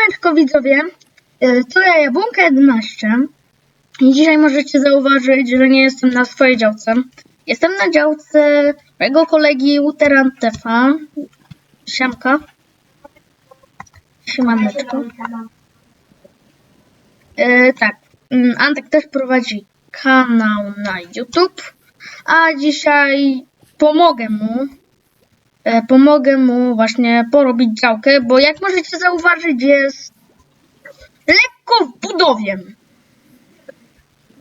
Siemaneczko widzowie, to ja Jabłonka 11 i dzisiaj możecie zauważyć, że nie jestem na swojej działce. Jestem na działce mojego kolegi Uteran TV. Siemka. Siemaneczko. E, tak, mm, Antek też prowadzi kanał na YouTube, a dzisiaj pomogę mu. E, pomogę mu właśnie porobić działkę, bo jak możecie zauważyć jest lekko w budowie.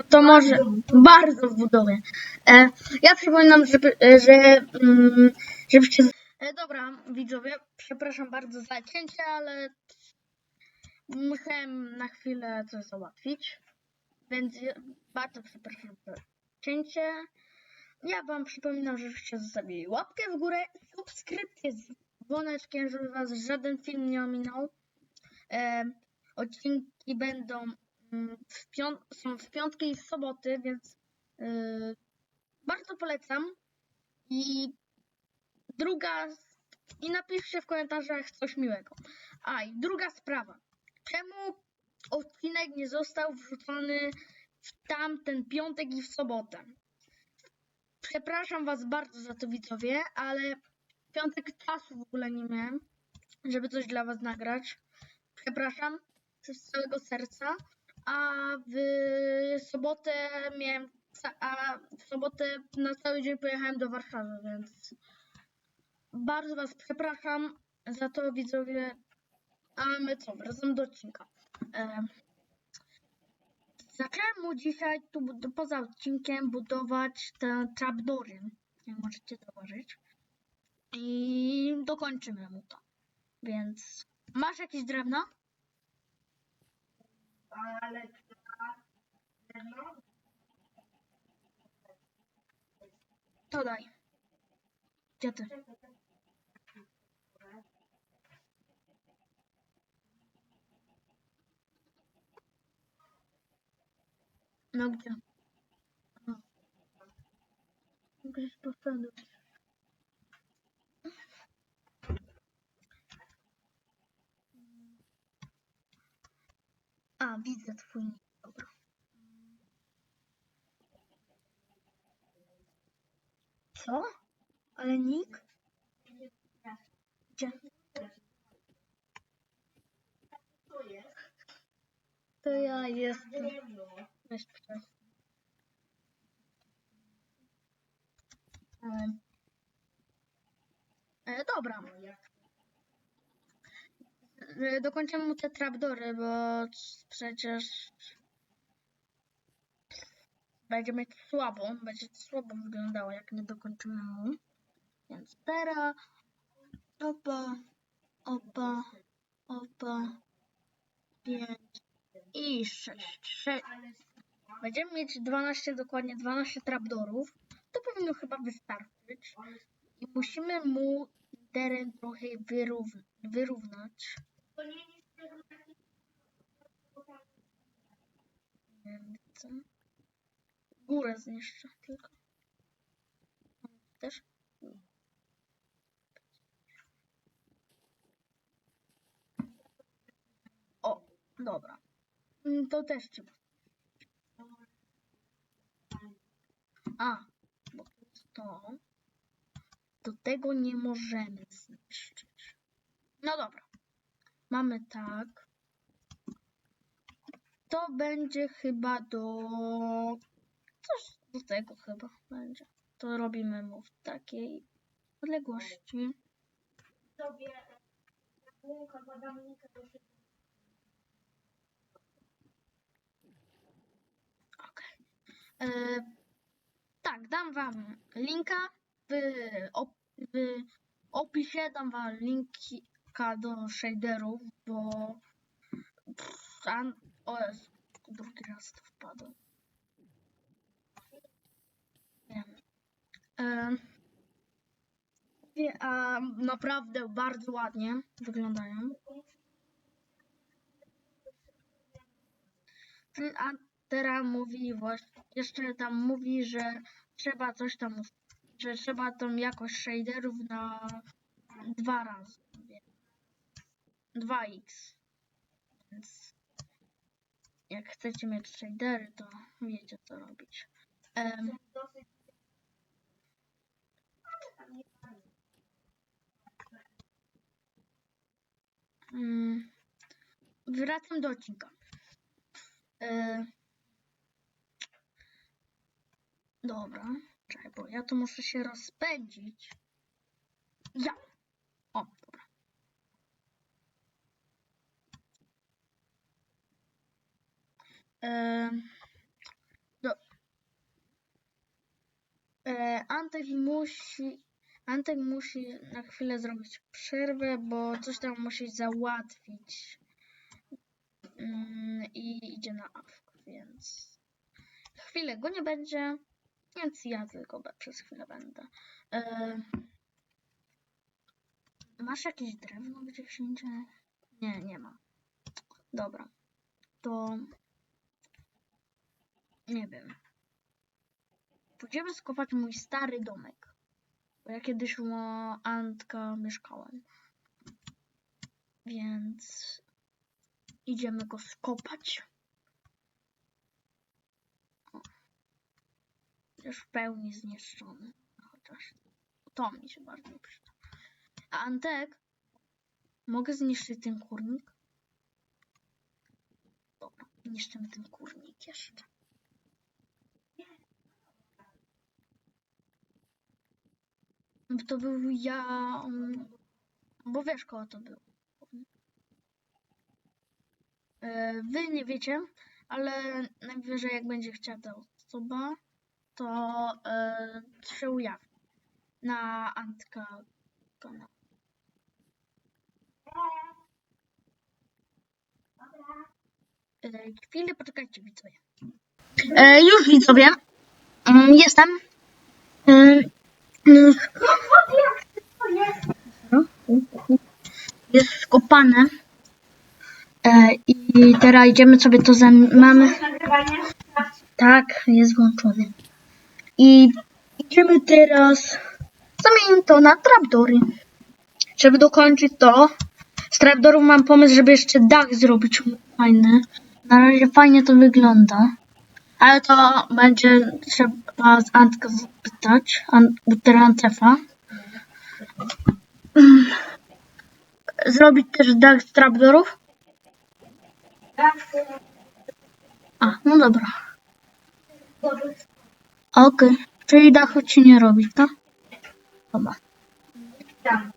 To może bardzo w budowie. E, ja przypominam, e, że mm, żebyście... Dobra, widzowie, przepraszam bardzo za cięcie, ale musiałem na chwilę coś załatwić, więc bardzo przepraszam za cięcie. Ja wam przypominam, żebyście zostawili łapkę w górę, subskrypcję z dzwoneczkiem, żeby was żaden film nie ominął. E, odcinki będą mm, w są w piątki i w soboty, więc yy, bardzo polecam. I druga i napiszcie w komentarzach coś miłego. A i druga sprawa. Czemu odcinek nie został wrzucony w tamten piątek i w sobotę? Przepraszam was bardzo za to widzowie, ale w piątek czasu w ogóle nie miałem, żeby coś dla was nagrać. Przepraszam z całego serca, a w sobotę miałem, a w sobotę na cały dzień pojechałem do Warszawy, więc bardzo was przepraszam za to widzowie, a my co, wracam do odcinka. E, zacząłem mu dzisiaj tu poza odcinkiem budować te trapdory, jak możecie zauważyć i dokończymy mu to, więc masz jakieś drewno? Ale no, To daj. Gdzie ty? No gdzie? Aha. Gdzieś poszedł. A, widzę twój nick. Dobra. Co? Ale nick? Gdzie? To ja jestem. Przecież. E, e, dobra. E, Dokończymy mu te trapdory, bo przecież będzie mieć słabo, będzie słabo wyglądało, jak nie dokończymy mu. Więc teraz opa, opa, opa, pięć i sześć. Sze Będziemy mieć 12, dokładnie 12 trapdorów. To powinno chyba wystarczyć. I musimy mu teren trochę wyrów- wyrównać. Górę zniszczę tylko. Też? O, dobra. Mm, To też trzeba. A, bo to jest to. Do tego nie możemy zniszczyć. No dobra. Mamy tak. To będzie chyba do... Coś do tego chyba będzie. To robimy mu w takiej odległości. sobie badamnika się Okej. E, Tak, dam wam linka w, op w opisie, dam wam linka do shaderów, bo pff, an, o Jezu, drugi raz to wpadło. Wiem. E, a naprawdę bardzo ładnie wyglądają. A teraz mówi właśnie, jeszcze tam mówi, że trzeba coś tam, że trzeba tą jakość shaderów na dwa razy. 2x. Więc jak chcecie mieć shadery, to wiecie co robić. Mm, wracam do odcinka. E, dobra, czekaj, bo ja tu muszę się rozpędzić. Ja! O, dobra. E, do, Antek musi Antek musi na chwilę zrobić przerwę, bo coś tam musi załatwić. Mm, I idzie na awk, więc chwilę go nie będzie, więc ja tylko przez chwilę będę. E, masz jakieś drewno gdzieś indziej? Nie, nie ma. Dobra, to nie wiem. Pójdziemy skopać mój stary domek. Bo ja kiedyś u Antka mieszkałem. Więc idziemy go skopać. Już w pełni zniszczony. Chociaż to mi się bardzo przyda. A Antek, mogę zniszczyć ten kurnik? Dobra, niszczymy ten kurnik jeszcze. To był ja. um, Bo wiesz, kogo to był. E, Wy nie wiecie, ale najwyżej jak będzie chciała ta osoba, to e, się ujawni na Antka kanał. E, chwilę poczekajcie widzowie. E, już widzowie. Mm, Jestem. E, jest. skopane. I teraz idziemy sobie to zam... mamy. Tak, jest włączony. I idziemy teraz zamienić to na trapdory. Żeby dokończyć to, z trapdorów mam pomysł, żeby jeszcze dach zrobić fajny. Na razie fajnie to wygląda. Ale to będzie trzeba z Antka zapytać, Antefa. Zrobić też dach z trapdorów? A, no dobra. Okej, czyli dachu ci nie robić, tak? Dobra. Tam.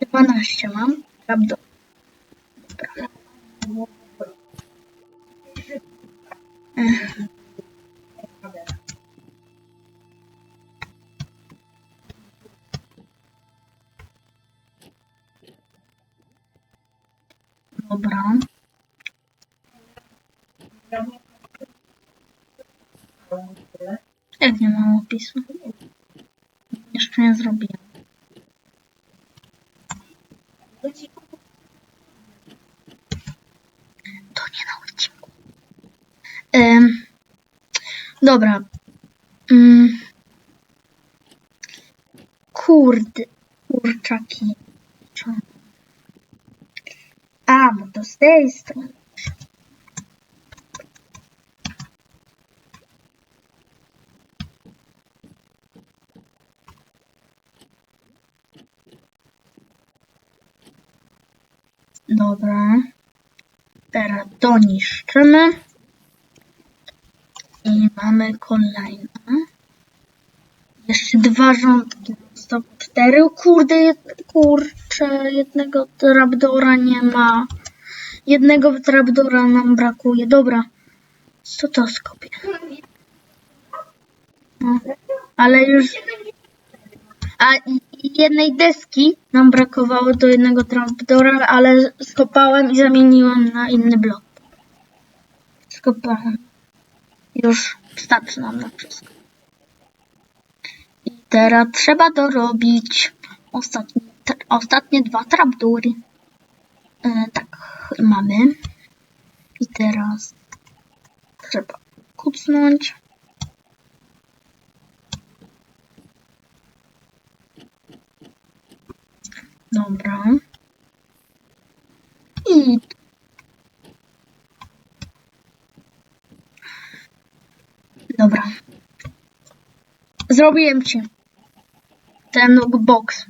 12 mam. Dobra. Ech. Dobra. Jak nie mam opisu? Jeszcze nie zrobiłem. To nie na odcinku. Em, dobra. Mm. Kurde. Kurczaki. A, bo to z tej strony. Dobra. Teraz to niszczymy. I mamy kolejne. Jeszcze dwa rządki. Stop cztery. Kurde, jed, kurczę, jednego trapdora nie ma. Jednego trapdora nam brakuje. Dobra. Co to skopię? No. Ale już... A i- jednej deski nam brakowało do jednego trapdora, ale skopałem i zamieniłem na inny blok. Skopałem. Już starczy nam na wszystko. I teraz trzeba dorobić ostatnie, ostatnie dwa trapdury. E, tak, mamy. I teraz trzeba kucnąć. Dobra. I... Dobra. Zrobiłem ci ten box.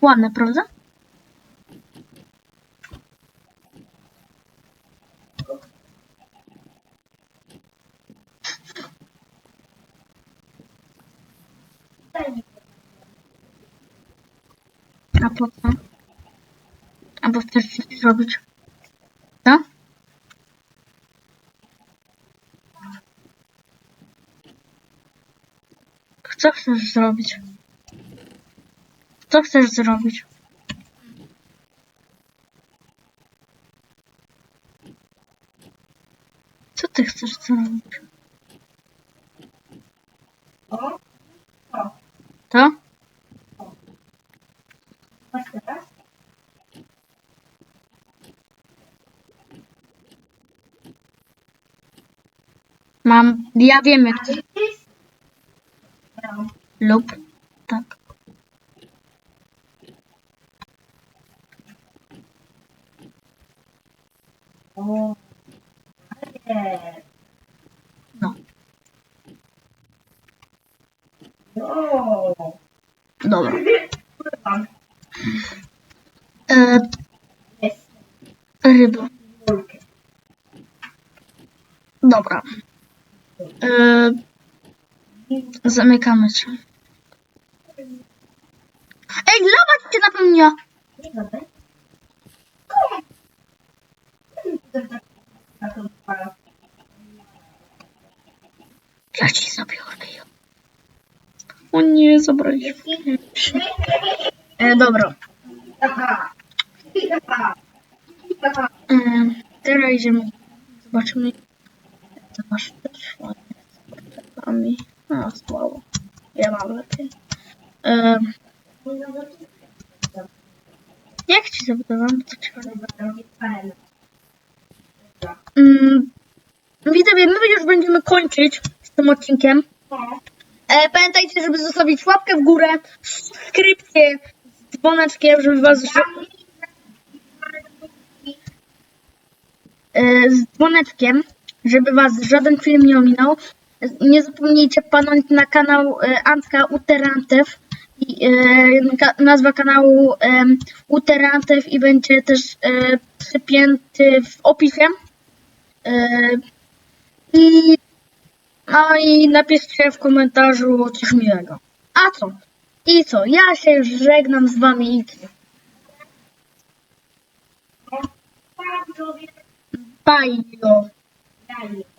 Ładne, prawda? Po co? A bo chcesz coś zrobić? Co? Co chcesz zrobić? Co chcesz zrobić? Co ty chcesz zrobić? O, To? masz teraz? Mam, ja wiem jak to lub tak. No. Dobra. E, ryba. Dobra. E, zamykamy się. Ej, lawa cię napełniła. Ja ci zabiorę ją. O nie, zabraliśmy. E, dobra. E, teraz idziemy. Zobaczymy. To z portretami. A, słabo. Ja mam lepiej. E, jak ci zabudowałam? Co ci? Mm, widzowie, my już będziemy kończyć z tym odcinkiem. E, pamiętajcie, żeby zostawić łapkę w górę, subskrypcję z dzwoneczkiem, żeby was... E, z dzwoneczkiem, żeby was żaden film nie ominął. Nie zapomnijcie panąć na kanał e, Antka Uterantew. I, e, nazwa kanału Uterantew i będzie też e, przypięty w opisie. I no i napiszcie w komentarzu coś miłego. A co? I co? Ja się już żegnam z wami. Bye. Daj.